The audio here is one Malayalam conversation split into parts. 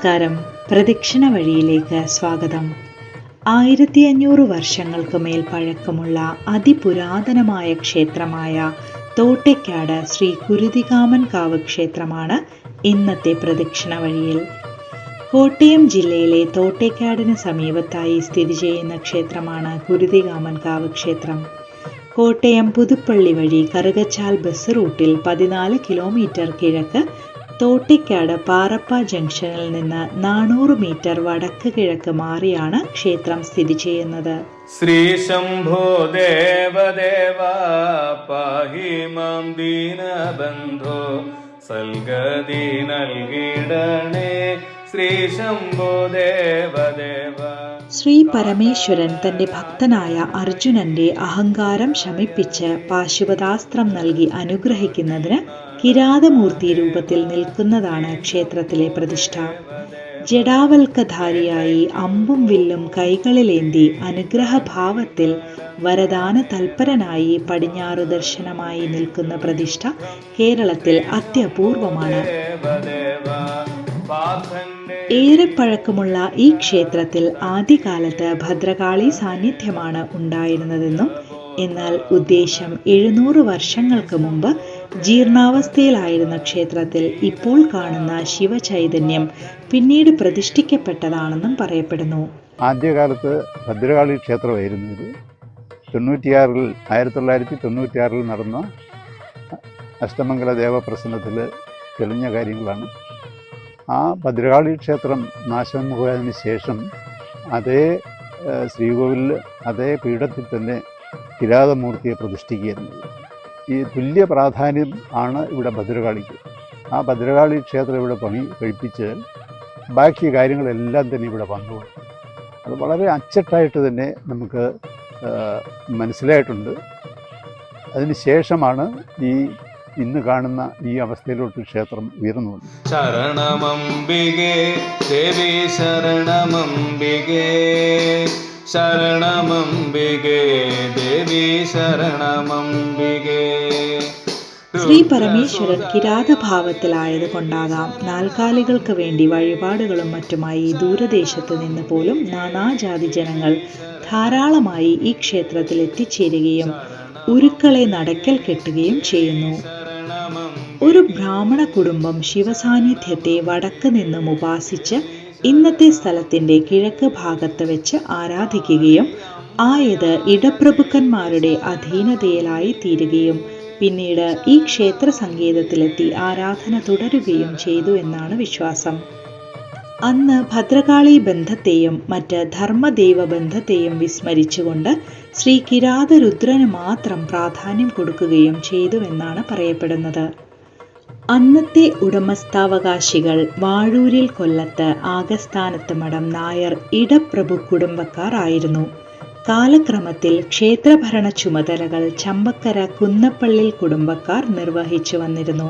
നമസ്കാരം. പ്രദക്ഷിണ വഴിയിലേക്ക് സ്വാഗതം. ആയിരത്തി അഞ്ഞൂറ് വർഷങ്ങൾക്ക് മേൽ പഴക്കമുള്ള അതിപുരാതനമായ ക്ഷേത്രമായ തോട്ടയ്ക്കാട് ശ്രീ കുരുതികാമൻ കാവ് ക്ഷേത്രമാണ് ഇന്നത്തെ പ്രദക്ഷിണ വഴിയിൽ. കോട്ടയം ജില്ലയിലെ തോട്ടയ്ക്കാടിന് സമീപത്തായി സ്ഥിതി ചെയ്യുന്ന ക്ഷേത്രമാണ് കുരുതികാമൻ കാവ് ക്ഷേത്രം. കോട്ടയം പുതുപ്പള്ളി വഴി കറുകച്ചാൽ ബസ് റൂട്ടിൽ പതിനാല് കിലോമീറ്റർ കിഴക്ക് തോട്ടിക്കാട് പാറപ്പ ജംഗ്ഷനിൽ നിന്ന് നാനൂറ് മീറ്റർ വടക്ക് കിഴക്ക് മാറിയാണ് ക്ഷേത്രം സ്ഥിതി ചെയ്യുന്നത്. ശ്രീശംഭോ ദേവദേവ ബന്ധോ മാം ദീനബന്ധോ സൽഗതി നൽകിടണേ. ശ്രീശംഭോ ദേവദേവ. ശ്രീ പരമേശ്വരൻ തന്റെ ഭക്തനായ അർജുനന്റെ അഹങ്കാരം ശമിപ്പിച്ച് പാശുപതാസ്ത്രം നൽകി അനുഗ്രഹിക്കുന്നതിന് കിരാതമൂർത്തി രൂപത്തിൽ നിൽക്കുന്നതാണ് ക്ഷേത്രത്തിലെ പ്രതിഷ്ഠ. ജഡാവൽക്കധാരിയായി അമ്പും വില്ലും കൈകളിലേന്തി അനുഗ്രഹഭാവത്തിൽ വരദാന തൽപരനായി പടിഞ്ഞാറ് ദർശനമായി നിൽക്കുന്ന പ്രതിഷ്ഠ കേരളത്തിൽ അത്യപൂർവമാണ്. ഏറെ പഴക്കമുള്ള ഈ ക്ഷേത്രത്തിൽ ആദ്യകാലത്ത് ഭദ്രകാളി സാന്നിധ്യമാണ് ഉണ്ടായിരുന്നതെന്നും എന്നാൽ ഉദ്ദേശം എഴുന്നൂറ് വർഷങ്ങൾക്ക് മുമ്പ് ജീർണാവസ്ഥയിലായിരുന്ന ക്ഷേത്രത്തിൽ ഇപ്പോൾ കാണുന്ന ശിവചൈതന്യം പിന്നീട് പ്രതിഷ്ഠിക്കപ്പെട്ടതാണെന്നും പറയപ്പെടുന്നു. ആദ്യകാലത്ത് ഭദ്രകാളി ക്ഷേത്രമായിരുന്നു ഇത്. തൊണ്ണൂറ്റിയാറിൽ ആയിരത്തി തൊള്ളായിരത്തി തൊണ്ണൂറ്റിയാറിൽ നടന്ന അഷ്ടമംഗല ദേവപ്രസന്നത്തിൽ തെളിഞ്ഞ കാര്യങ്ങളാണ്. ആ ഭദ്രകാളി ക്ഷേത്രം നാശോന്മുഖമായതിനു ശേഷം അതേ ശ്രീകോവിലിൽ അതേ പീഠത്തിൽ തന്നെ കിരാതമൂർത്തിയെ പ്രതിഷ്ഠിക്കുകയായിരുന്നു. ഈ തുല്യ പ്രാധാന്യം ആണ് ഇവിടെ ഭദ്രകാളിക്ക്. ആ ഭദ്രകാളി ക്ഷേത്രം ഇവിടെ പണി കഴിപ്പിച്ചാൽ ബാക്കി കാര്യങ്ങളെല്ലാം തന്നെ ഇവിടെ വന്നു. അത് വളരെ അച്ചട്ടായിട്ട് തന്നെ നമുക്ക് മനസ്സിലായിട്ടുണ്ട്. അതിന് ശേഷമാണ് ഈ ഇന്ന് കാണുന്ന ഈ അവസ്ഥയിലോട്ട് ക്ഷേത്രം ഉയർന്നു ശരണമംബികേ ദേവി ശരണമംബികേ ശരണമംബികേ ദേവി ശരണമംബികേ. ശ്രീ പരമേശ്വരൻ കിരാതഭാവത്തിലായത് കൊണ്ടാകാം നാൽക്കാലികൾക്ക് വേണ്ടി വഴിപാടുകളും മറ്റുമായി ദൂരദേശത്ത് നിന്ന് പോലും നാനാജാതി ജനങ്ങൾ ധാരാളമായി ഈ ക്ഷേത്രത്തിൽ എത്തിച്ചേരുകയും ഉരുക്കളെ നടക്കൽ കെട്ടുകയും ചെയ്യുന്നു. ഒരു ബ്രാഹ്മണ കുടുംബം ശിവസാന്നിധ്യത്തെ വടക്ക് നിന്നും ഉപാസിച്ച് ഇന്നത്തെ സ്ഥലത്തിന്റെ കിഴക്ക് ഭാഗത്ത് വെച്ച് ആരാധിക്കുകയും ആയത് ഇടപ്രഭുക്കന്മാരുടെ അധീനതയിലായി തീരുകയും പിന്നീട് ഈ ക്ഷേത്ര സങ്കേതത്തിലെത്തി ആരാധന തുടരുകയും ചെയ്തു എന്നാണ് വിശ്വാസം. അന്ന് ഭദ്രകാളി ബന്ധത്തെയും മറ്റ് ധർമ്മദൈവ ബന്ധത്തെയും വിസ്മരിച്ചുകൊണ്ട് ശ്രീ കിരാതരുദ്രന് മാത്രം പ്രാധാന്യം കൊടുക്കുകയും ചെയ്തുവെന്നാണ് പറയപ്പെടുന്നത്. അന്നത്തെ ഉടമസ്ഥാവകാശികൾ വാഴൂരിൽ കൊല്ലത്ത് ആഗസ്ഥാനത്ത് മഠം നായർ ഇടപ്രഭു കുടുംബക്കാർ ആയിരുന്നു. കാലക്രമത്തിൽ ക്ഷേത്രഭരണ ചുമതലകൾ ചമ്പക്കര കുന്നപ്പള്ളിൽ കുടുംബക്കാർ നിർവഹിച്ചു വന്നിരുന്നു.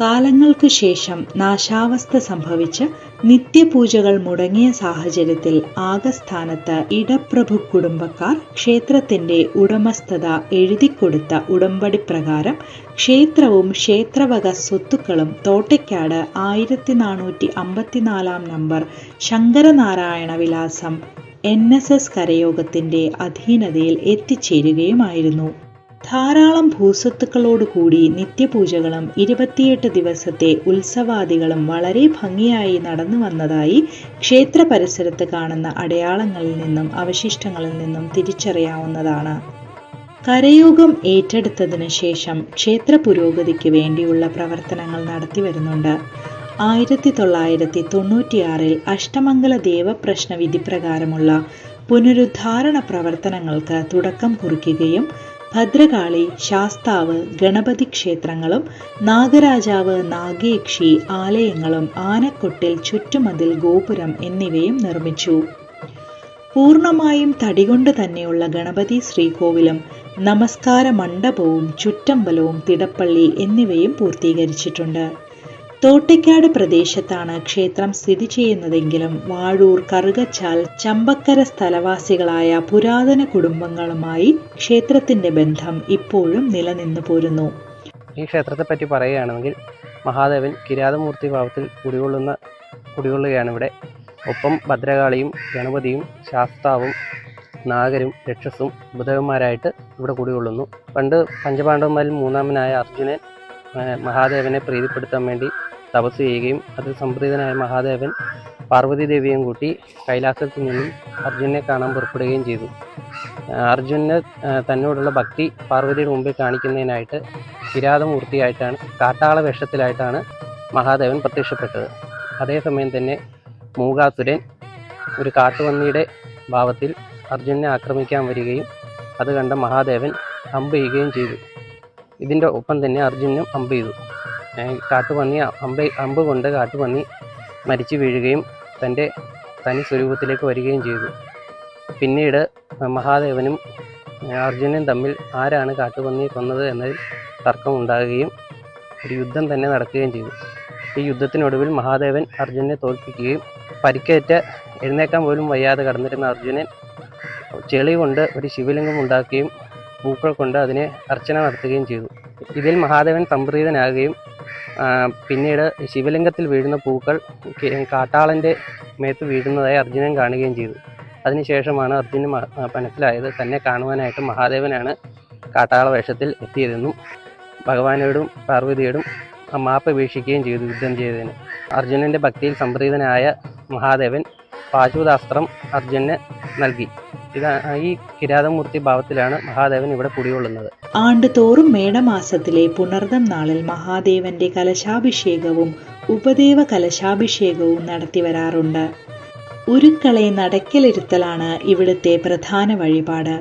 കാലങ്ങൾക്കു ശേഷം നാശാവസ്ഥ സംഭവിച്ച് നിത്യപൂജകൾ മുടങ്ങിയ സാഹചര്യത്തിൽ ആകസ്ഥാനത്ത് ഇടപ്രഭു കുടുംബക്കാർ ക്ഷേത്രത്തിന്റെ ഉടമസ്ഥത എഴുതിക്കൊടുത്ത ഉടമ്പടി പ്രകാരം ക്ഷേത്രവും ക്ഷേത്രവക സ്വത്തുക്കളും തോട്ടയ്ക്കാട് ആയിരത്തി നാനൂറ്റി അമ്പത്തിനാലാം number Sankaranarayana Vilasam N S S കരയോഗത്തിന്റെ അധീനതയിൽ എത്തിച്ചേരുകയുമായിരുന്നു. ധാരാളം ഭൂസ്വത്തുക്കളോടുകൂടി നിത്യപൂജകളും ഇരുപത്തിയെട്ട് ദിവസത്തെ ഉത്സവാദികളും വളരെ ഭംഗിയായി നടന്നു വന്നതായി ക്ഷേത്ര പരിസരത്ത് കാണുന്ന അടയാളങ്ങളിൽ നിന്നും അവശിഷ്ടങ്ങളിൽ നിന്നും തിരിച്ചറിയാവുന്നതാണ്. കരയോഗം ഏറ്റെടുത്തതിനു ശേഷം ക്ഷേത്ര പുരോഗതിക്ക് വേണ്ടിയുള്ള പ്രവർത്തനങ്ങൾ നടത്തി വരുന്നുണ്ട് ആയിരത്തി തൊള്ളായിരത്തി തൊണ്ണൂറ്റിയാറിൽ അഷ്ടമംഗല ദേവപ്രശ്ന വിധി പ്രകാരമുള്ള പുനരുദ്ധാരണ പ്രവർത്തനങ്ങൾക്ക് തുടക്കം കുറിക്കുകയും ഭദ്രകാളി ശാസ്താവ് ഗണപതി ക്ഷേത്രങ്ങളും നാഗരാജാവ് നാഗേക്ഷി ആലയങ്ങളും ആനക്കൊട്ടിൽ ചുറ്റുമതിൽ ഗോപുരം എന്നിവയും നിർമ്മിച്ചു. പൂർണമായും തടികൊണ്ട് തന്നെയുള്ള ഗണപതി ശ്രീകോവിലും നമസ്കാര മണ്ഡപവും ചുറ്റമ്പലവും തിടപ്പള്ളി എന്നിവയും പൂർത്തീകരിച്ചിട്ടുണ്ട്. തോട്ടിക്കാട് പ്രദേശത്താണ് ക്ഷേത്രം സ്ഥിതി ചെയ്യുന്നതെങ്കിലും വാഴൂർ കറുകച്ചാൽ ചമ്പക്കര സ്ഥലവാസികളായ പുരാതന കുടുംബങ്ങളുമായി ക്ഷേത്രത്തിന്റെ ബന്ധം ഇപ്പോഴും നിലനിന്നു പോരുന്നു. ഈ ക്ഷേത്രത്തെ പറ്റി പറയുകയാണെങ്കിൽ മഹാദേവൻ കിരാതമൂർത്തി ഭാവത്തിൽ കുടികൊള്ളുന്ന കുടികൊള്ളുകയാണ് ഇവിടെ. ഒപ്പം ഭദ്രകാളിയും ഗണപതിയും ശാസ്താവും നാഗരും രക്ഷസും ബുധകന്മാരായിട്ട് ഇവിടെ കുടികൊള്ളുന്നു. പണ്ട് പഞ്ചപാണ്ഡവന്മാരിൽ മൂന്നാമനായ അർജുനൻ മഹാദേവനെ പ്രീതിപ്പെടുത്താൻ വേണ്ടി തപസ് ചെയ്യുകയും അതിൽ സംപ്രീതനായ മഹാദേവൻ പാർവതി ദേവിയും കൂട്ടി കൈലാസത്തിൽ നിന്നും അർജുനെ കാണാൻ പുറപ്പെടുകയും ചെയ്തു. അർജുനെ തന്നോടുള്ള ഭക്തി പാർവതിയുടെ മുമ്പിൽ കാണിക്കുന്നതിനായിട്ട് കിരാതമൂർത്തിയായിട്ടാണ് കാട്ടാള വേഷത്തിലായിട്ടാണ് മഹാദേവൻ പ്രത്യക്ഷപ്പെട്ടത്. അതേസമയം തന്നെ മൂകാസുരൻ ഒരു കാട്ടുപന്നിയുടെ ഭാവത്തിൽ അർജുനെ ആക്രമിക്കാൻ വരികയും അത് കണ്ട മഹാദേവൻ അമ്പ് ചെയ്യുകയും ചെയ്തു. ഇതിന്റെ ഒപ്പം തന്നെ അർജുനും അമ്പ് ചെയ്തു. ഏ, കാട്ടുപന്നി അമ്പ അമ്പ് കൊണ്ട് കാട്ടുപന്നി മരിച്ചു വീഴുകയും തന്റെ തനി സ്വരൂപത്തിലേക്ക് വരികയും ചെയ്തു. പിന്നീട് മഹാദേവനും അർജുനനും തമ്മിൽ ആരാണ് കാട്ടുപന്നിയെ കൊന്നത് എന്നതിൽ തർക്കമുണ്ടാകുകയും ഒരു യുദ്ധം തന്നെ നടക്കുകയും ചെയ്തു. ഈ യുദ്ധത്തിനൊടുവിൽ മഹാദേവൻ അർജുനനെ തോൽപ്പിക്കുകയും പരിക്കേറ്റ എഴുന്നേക്കാൻ പോലും വയ്യാതെ കടന്നിരുന്ന അർജുനൻ ചെളി കൊണ്ട് ഒരു ശിവലിംഗം ഉണ്ടാക്കുകയും പൂക്കൾ കൊണ്ട് അതിനെ അർച്ചന നടത്തുകയും ചെയ്തു. ഇതിൽ മഹാദേവൻ സംപ്രീതനാകുകയും പിന്നീട് ശിവലിംഗത്തിൽ വീഴുന്ന പൂക്കൾ കാട്ടാളന്റെ മേത്ത് വീഴുന്നതായി അർജുനൻ കാണുകയും ചെയ്തു. അതിനുശേഷമാണ് അർജുനൻ മനസ്സിലായത്. തന്നെ കാണുവാനായിട്ട് മഹാദേവനാണ് കാട്ടാള വേഷത്തിൽ എത്തിയതെന്നും ഭഗവാനോടും പാർവതിയോടും മാപ്പ് വീക്ഷിക്കുകയും ചെയ്തു യുദ്ധം ചെയ്തതിന്. അർജുനന്റെ ഭക്തിയിൽ സംപ്രീതനായ മഹാദേവൻ പാശുദാസ്ത്രം അർജുനന് നൽകി. ഇതാ ഈ കിരാതമൂർത്തി ഭാവത്തിലാണ് മഹാദേവൻ ഇവിടെ കുടികൊള്ളുന്നത്. ആണ്ടുതോറും മേടമാസത്തിലെ പുണർദം നാളിൽ മഹാദേവന്റെ കലശാഭിഷേകവും ഉപദേവ കലശാഭിഷേകവും നടത്തിവരാറുണ്ട് ഉരുക്കളെ നടക്കലിരുത്തലാണ് ഇവിടുത്തെ പ്രധാന വഴിപാട്.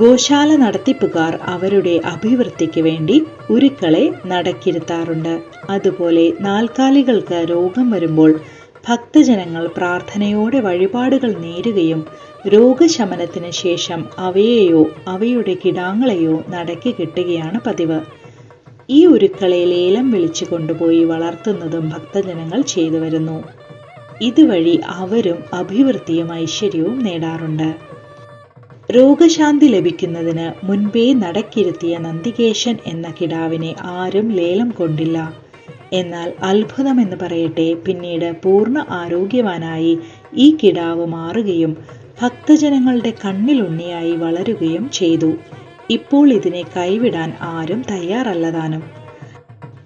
ഗോശാല നടത്തിപ്പുകാർ അവരുടെ അഭിവൃദ്ധിക്ക് വേണ്ടി ഉരുക്കളെ നടക്കിരുത്താറുണ്ട്. അതുപോലെ നാൽക്കാലികൾക്ക് രോഗം വരുമ്പോൾ ഭക്തജനങ്ങൾ പ്രാർത്ഥനയോടെ വഴിപാടുകൾ നേരുകയും രോഗശമനത്തിന് ശേഷം അവയെയോ അവയുടെ കിടാങ്ങളെയോ നടക്കി കിട്ടുകയാണ് പതിവ്. ഈ ഉരുക്കളെ ലേലം വിളിച്ചു കൊണ്ടുപോയി വളർത്തുന്നതും ഭക്തജനങ്ങൾ ചെയ്തു വരുന്നു. ഇതുവഴി അവരും അഭിവൃദ്ധിയും ഐശ്വര്യവും നേടാറുണ്ട്. രോഗശാന്തി ലഭിക്കുന്നതിന് മുൻപേ നടക്കിരുത്തിയ നന്ദികേശൻ എന്ന കിടാവിനെ ആരും ലേലം കൊണ്ടില്ല. എന്നാൽ അത്ഭുതമെന്ന് പറയട്ടെ പിന്നീട് പൂർണ ആരോഗ്യവാനായി ഈ കിടാവ് മാറുകയും ഭക്തജനങ്ങളുടെ കണ്ണിലുണ്ണിയായി വളരുകയും ചെയ്തു. ഇപ്പോൾ ഇതിനെ കൈവിടാൻ ആരും തയ്യാറല്ലതാനും.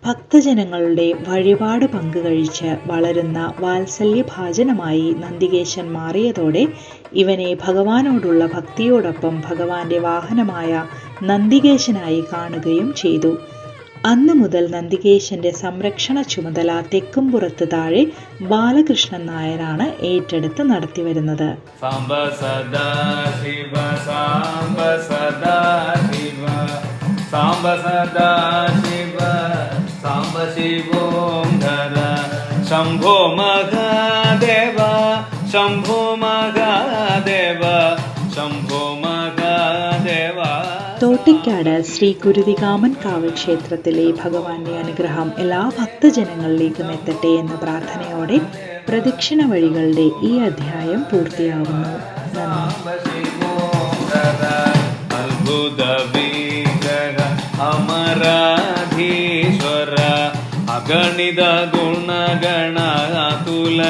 ഭക്തജനങ്ങളുടെ വഴിപാട് പങ്കുകഴിച്ച് വളരുന്ന വാത്സല്യ വാത്സല്യഭാജനമായി നന്ദികേശൻ മാറിയതോടെ ഇവനെ ഭഗവാനോടുള്ള ഭക്തിയോടൊപ്പം ഭഗവാന്റെ വാഹനമായ നന്ദികേശനായി കാണുകയും ചെയ്തു. അന്നു മുതൽ നന്ദികേശന്റെ സംരക്ഷണ ചുമതല തെക്കുംപുറത്ത് താഴെ ബാലകൃഷ്ണൻ നായരാണ് ഏറ്റെടുത്ത് നടത്തിവരുന്നത്. ശംഭോ മഹാദേവ ശംഭോ മഹാദേവ. തോട്ടിക്കാട് ശ്രീ കുരുതികാമൻ കാവൽ ക്ഷേത്രത്തിലെ ഭഗവാന്റെ അനുഗ്രഹം എല്ലാ ഭക്തജനങ്ങളിലേക്കും എത്തട്ടെ എന്ന പ്രാർത്ഥനയോടെ പ്രദക്ഷിണ വഴികളുടെ ഈ അധ്യായം പൂർത്തിയാവുന്നു. അമരാധീശ്വര അഗണിത ഗുണഗണ അതുല